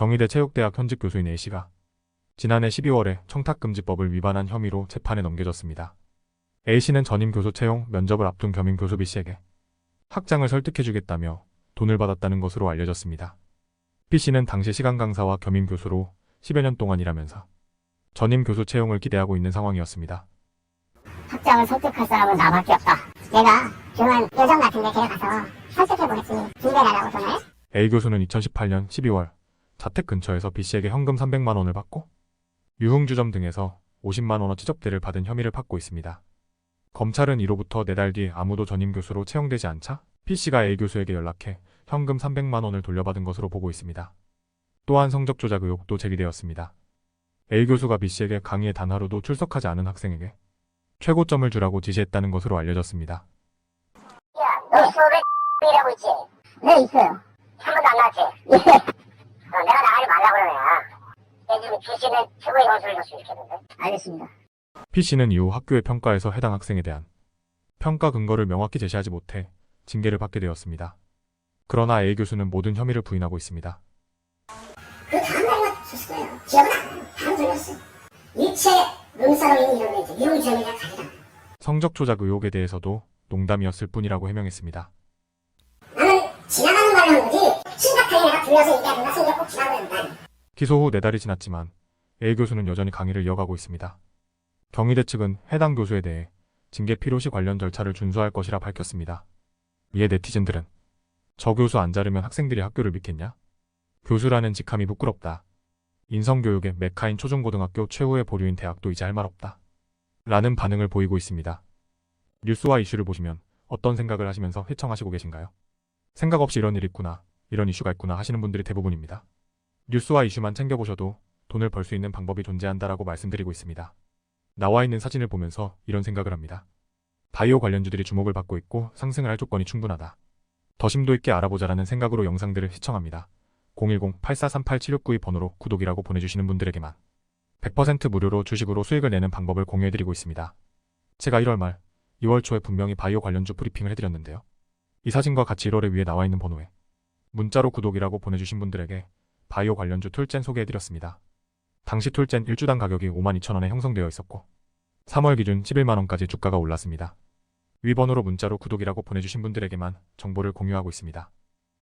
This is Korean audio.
경희대 체육대학 현직 교수인 A씨가 지난해 12월에 청탁금지법을 위반한 혐의로 재판에 넘겨졌습니다. A씨는 전임 교수 채용 면접을 앞둔 겸임 교수 B씨에게 학장을 설득해주겠다며 돈을 받았다는 것으로 알려졌습니다. B씨는 당시 시간 강사와 겸임 교수로 10여 년 동안 일하면서 전임 교수 채용을 기대하고 있는 상황이었습니다. 학장을 설득할 사람은 나밖에 없다. 내가 조용한 요정 같은 데 데려가서 설득해보겠지. 빈대라라고 돈을. A 교수는 2018년 12월 자택 근처에서 B씨에게 현금 300만 원을 받고 유흥주점 등에서 50만 원어 취접대를 받은 혐의를 받고 있습니다. 검찰은 이로부터 4달 뒤 아무도 전임 교수로 채용되지 않자 B씨가 A 교수에게 연락해 현금 300만 원을 돌려받은 것으로 보고 있습니다. 또한 성적 조작 의혹도 제기되었습니다. A 교수가 B씨에게 강의에 단 하루도 출석하지 않은 학생에게 최고점을 주라고 지시했다는 것으로 알려졌습니다. 야, 너 수업에 이라고 있지? 네, 있어요. 한 번도 안 나왔지? 예. 어, 내가 나가지 B씨는 최고의 점수를 줬으면 좋겠는데. 알겠습니다. P씨는 이후 학교의 평가에서 해당 학생에 대한 평가 근거를 명확히 제시하지 못해 징계를 받게 되었습니다. 그러나 A 교수는 모든 혐의를 부인하고 있습니다. 그 다음날만 줬을 거예요. 기억은 안 나요. 다 돌렸어요. 일체 룸사롱이 이런 이제 유흥점이나 가리라. 성적 조작 의혹에 대해서도 농담이었을 뿐이라고 해명했습니다. 나는 지나가는 말로 한 거지. 기소 후 4달이 지났지만 A 교수는 여전히 강의를 이어가고 있습니다. 경희대 측은 해당 교수에 대해 징계 필요시 관련 절차를 준수할 것이라 밝혔습니다. 이에 네티즌들은 저 교수 안 자르면 학생들이 학교를 믿겠냐? 교수라는 직함이 부끄럽다. 인성교육의 메카인 초중고등학교 최후의 보류인 대학도 이제 할 말 없다. 라는 반응을 보이고 있습니다. 뉴스와 이슈를 보시면 어떤 생각을 하시면서 시청하시고 계신가요? 생각 없이 이런 일이 있구나, 이런 이슈가 있구나 하시는 분들이 대부분입니다. 뉴스와 이슈만 챙겨보셔도 돈을 벌 수 있는 방법이 존재한다라고 말씀드리고 있습니다. 나와 있는 사진을 보면서 이런 생각을 합니다. 바이오 관련주들이 주목을 받고 있고 상승을 할 조건이 충분하다. 더 심도 있게 알아보자라는 생각으로 영상들을 시청합니다. 010-8438-7692 번호로 구독이라고 보내주시는 분들에게만 100% 무료로 주식으로 수익을 내는 방법을 공유해드리고 있습니다. 제가 1월 말, 2월 초에 분명히 바이오 관련주 브리핑을 해드렸는데요. 이 사진과 같이 1월에 위에 나와 있는 번호에 문자로 구독이라고 보내주신 분들에게 바이오 관련주 툴젠 소개해드렸습니다. 당시 툴젠 1주당 가격이 52,000원에 형성되어 있었고 3월 기준 11만원까지 주가가 올랐습니다. 위 번호로 문자로 구독이라고 보내주신 분들에게만 정보를 공유하고 있습니다.